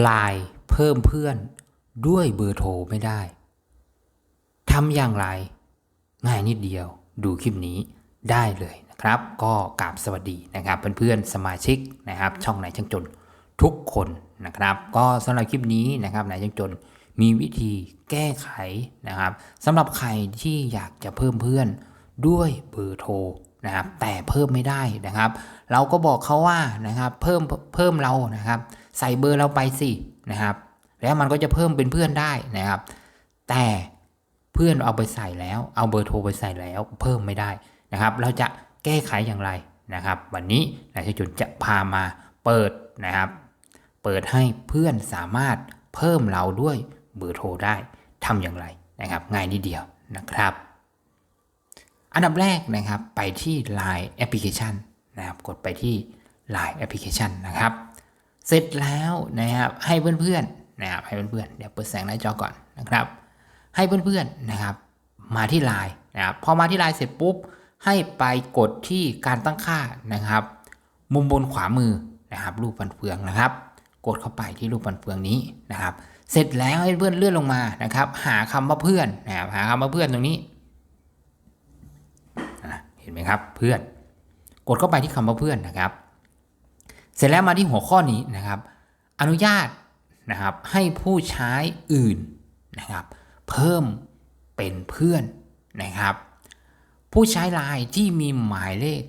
ไลน์เพิ่มเพื่อนด้วยเบอร์โทรไม่ได้ทำอย่างไร ง่ายนิดเดียวดูคลิปนี้ได้เลยนะครับ ก็กราบสวัสดีนะครับเพื่อนๆสมาชิกนะครับ ช่องไหนช่างจนทุกคนนะครับ ก็สำหรับคลิปนี้นะครับไหนช่างจนมีวิธีแก้ไขนะครับสำหรับใครที่อยากจะเพิ่มเพื่อนด้วยเบอร์โทรนะครับแต่เพิ่มไม่ได้นะครับ เราก็บอกเขาว่านะครับเพิ่มเพิ่มเรานะครับ ใส่เบอร์เราไปสินะครับ แล้วมันก็จะเพิ่มเป็นเพื่อนได้นะครับ แต่เพื่อนเอาไปใส่แล้ว เอาเบอร์โทรไปใส่แล้วเพิ่มไม่ได้นะครับ เราจะแก้ไขอย่างไรนะครับ วันนี้นายชจุนจะพามาเปิดนะครับ เปิดให้เพื่อนสามารถเพิ่มเราด้วยเบอร์โทรได้ทำอย่างไรนะครับ ง่ายนิดเดียวนะครับ อันดับแรกนะครับไปที่ Line Application นะครับ กดไปที่ Line Application นะครับ เสร็จแล้วนะครับให้เพื่อนๆนะครับให้เพื่อนๆเดี๋ยวเปิดแสงหน้าจอก่อนนะครับ ให้เพื่อนๆนะครับมาที่ Line นะครับพอมาที่ Line เสร็จปุ๊บให้ไปกดที่การตั้งค่านะครับ มุมบนขวามือนะครับ รูปฟันเฟืองนะครับ กดเข้าไปที่รูปฟันเฟืองนี้นะครับ เสร็จแล้วให้เพื่อนเลื่อนลงมานะครับ หาคำว่าเพื่อนนะครับหาคำว่าเพื่อนตรงนี้เห็นไหมครับเพื่อน กดเข้าไปที่คำว่าเพื่อนนะครับ เสร็จแล้วมาที่หัวข้อนี้นะครับ อนุญาตนะครับให้ผู้ใช้อื่นนะครับ เพิ่มเป็นเพื่อนนะครับ ผู้ใช้ไลน์ที่มีหมายเลข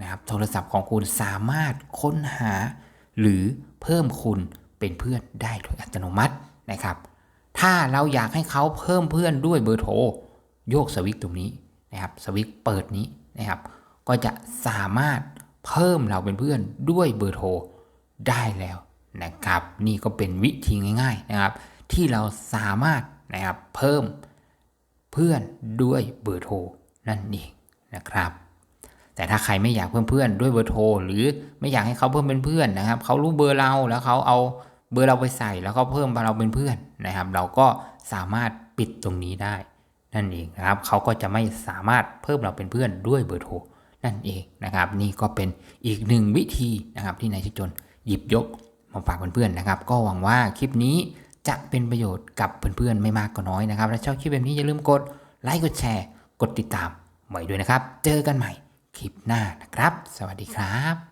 นะครับ โทรศัพท์ของคุณสามารถค้นหา หรือเพิ่มคุณเป็นเพื่อนได้โดยอัตโนมัตินะครับ ถ้าเราอยากให้เขาเพิ่มเพื่อนด้วยเบอร์โทรโยกสวิตตรงนี้นะครับสวิตเปิดนี้นะครับ ก็จะสามารถ เพิ่มเราเป็นเพื่อนด้วยเบอร์โทรได้แล้วนะครับ นี่ก็เป็นวิธีง่าย ๆนะครับ ที่เราสามารถนะครับเพิ่มเพื่อนด้วยเบอร์โทรนั่นเองนะครับ แต่ถ้าใครไม่อยากเพิ่มเพื่อนด้วยเบอร์โทรหรือไม่อยากให้เขาเพิ่มเป็นเพื่อนนะครับเขารู้เบอร์เราแล้วเขาเอาเบอร์เราไปใส่แล้วก็เพิ่มเราเป็นเพื่อนนะครับ เราก็สามารถปิดตรงนี้ได้นั่นเองนะครับเขาก็จะไม่สามารถเพิ่มเราเป็นเพื่อนด้วยเบอร์โทร นั่นเองนะครับ นี่ก็เป็นอีกหนึ่งวิธีนะครับที่นายชิจนหยิบยกมาฝากเพื่อนๆนะครับ ก็หวังว่าคลิปนี้จะเป็นประโยชน์กับเพื่อนๆไม่มากก็น้อยนะครับ และชอบคลิปแบบนี้อย่าลืมกดไลค์กดแชร์ กดติดตามไว้ด้วยนะครับ เจอกันใหม่คลิปหน้านะครับ สวัสดีครับ